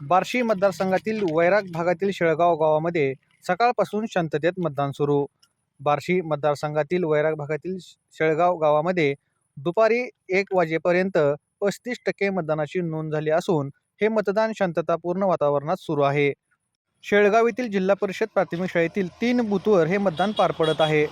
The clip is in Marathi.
बार्शी मतदारसंघातील वैराग भागातील शेळगाव गावामध्ये सकाळपासून शांततेत मतदान सुरू. बार्शी मतदारसंघातील वैराग भागातील शेळगाव गावामध्ये दुपारी एक वाजेपर्यंत पस्तीस टक्के मतदानाची नोंद झाली असून हे मतदान शांततापूर्ण वातावरणात सुरू आहे. शेळगाव येथील जिल्हा परिषद प्राथमिक शाळेतील तीन बूथवर हे मतदान पार पडत आहे.